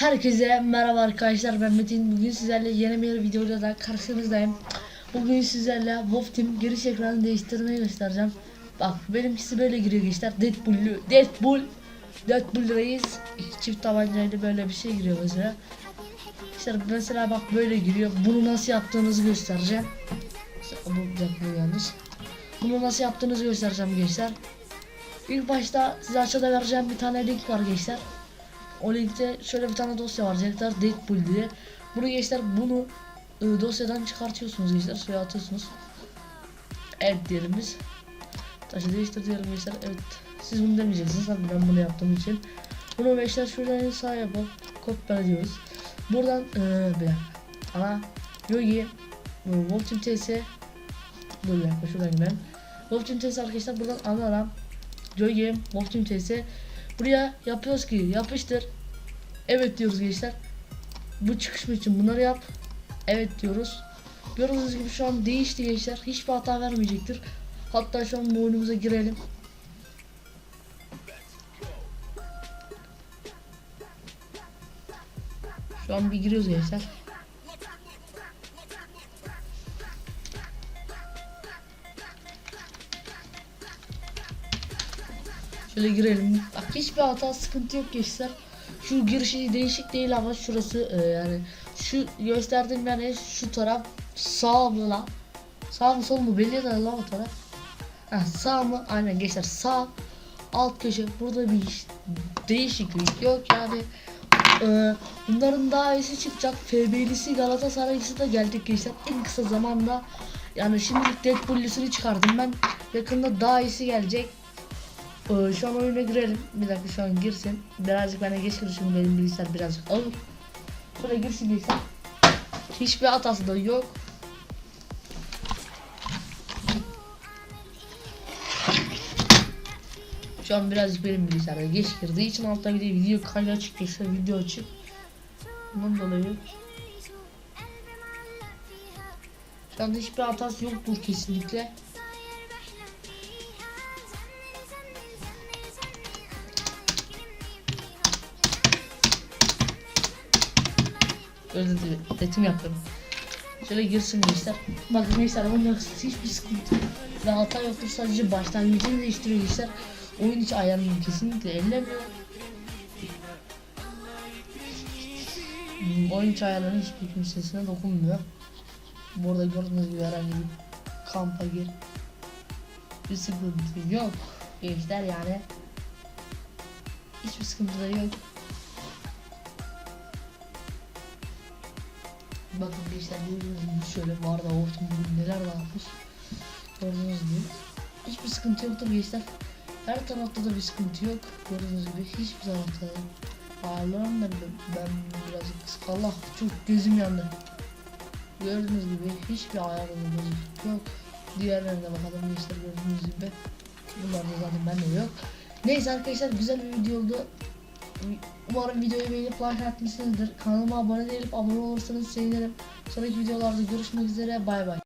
Herkese merhaba arkadaşlar ben Metin. Bugün sizlerle yeni bir videoda da karşınızdayım. Bugün sizlerle Wolf Team giriş ekranını değiştirmeyi göstereceğim. Bak benimkisi böyle giriyor gençler. Deadpool'lu Deadpool. Deadpool reis çift tabancayla böyle bir şey giriyor mesela. İşte mesela bak böyle giriyor. Bunu nasıl yaptığınızı göstereceğim. Bu Deadpool yanlış. Bunu nasıl yaptığınızı göstereceğim gençler. İlk başta size aşağıda vereceğim bir tane link var gençler o linkte şöyle bir tane dosya var gençler Deadpool diye. Bunu gençler bunu e, dosyadan çıkartıyorsunuz gençler. Şuraya atıyorsunuz. Evet diyelim biz. Taşı değiştir diyelim gençler. Evet. Siz bunu demeyeceksiniz tabii ben bunu yaptığım için. Bunu gençler şuradan sağ yapıp kopyala diyoruz. Buradan e, bir. Ana Yogi Voltim TS Dur bir dakika şuradan gidelim. Voltim TS arkadaşlar buradan ana aram Yogi Voltim TS Buraya yapıyoruz ki yapıştır. Evet diyoruz gençler. Bu çıkışma için bunları yap. Evet diyoruz. Gördüğünüz gibi şu an değişti gençler. Hiçbir hata vermeyecektir. Hatta şu an bu oyunumuza girelim. Şu an bir giriyoruz gençler. Şöyle girelim. Bak hiçbir hata sıkıntı yok gençler. Şu girişi değişik değil ama şurası e, yani şu gösterdiğim yani şu taraf sağ mı lan? Sağ mı sol mu belli değil lan o taraf. Ha, sağ mı? Aynen gençler sağ. Alt köşe. Burada bir iş- değişiklik yok yani e, bunların daha iyisi çıkacak. FB'lisi Galatasaray'lısı da geldik gençler. En kısa zamanda yani şimdilik Deadpool'lüsünü çıkardım ben. Yakında daha iyisi gelecek ee, şu an oyuna girelim. Bir dakika şu an girsin. Birazcık bana geç çünkü benim bilgisayar birazcık ağır. Şöyle girsin bilgisayar. Hiçbir hatası da yok. Şu an birazcık benim bilgisayarda geç girdiği için altta bir de video kaydı açık geçse video açık. Bundan dolayı şu anda hiçbir hatası yoktur kesinlikle. Özür dilerim. Retim yapıyorum. Şöyle girsin gençler. Bakın gençler oyunda hiçbir sıkıntı ve hata yoktur. Sadece başlangıcını değiştiriyor gençler. Oyun içi ayarını kesinlikle ellemiyor. Hmm, oyun içi ayarlarının hiçbir kimsesine dokunmuyor. Burada gördüğünüz gibi herhangi bir kampa gir. Bir sıkıntı yok. Gençler yani. Hiçbir sıkıntı da yok. Bakın gençler gördüğünüz gibi şöyle var da ortam neler varmış. Gördüğünüz gibi. Hiçbir sıkıntı yoktur gençler. Her tarafta da bir sıkıntı yok. Gördüğünüz gibi hiçbir tarafta Ayarlarım da ben birazcık kısık. Allah çok gözüm yandı. Gördüğünüz gibi hiçbir ayarında bozuk yok. Diğerlerine bakalım gençler gördüğünüz gibi. Bunlar da zaten bende yok. Neyse arkadaşlar güzel bir video oldu. Umarım videoyu beğenip like atmışsınızdır. Kanalıma abone değilip abone olursanız sevinirim. Sonraki videolarda görüşmek üzere. Bay bay.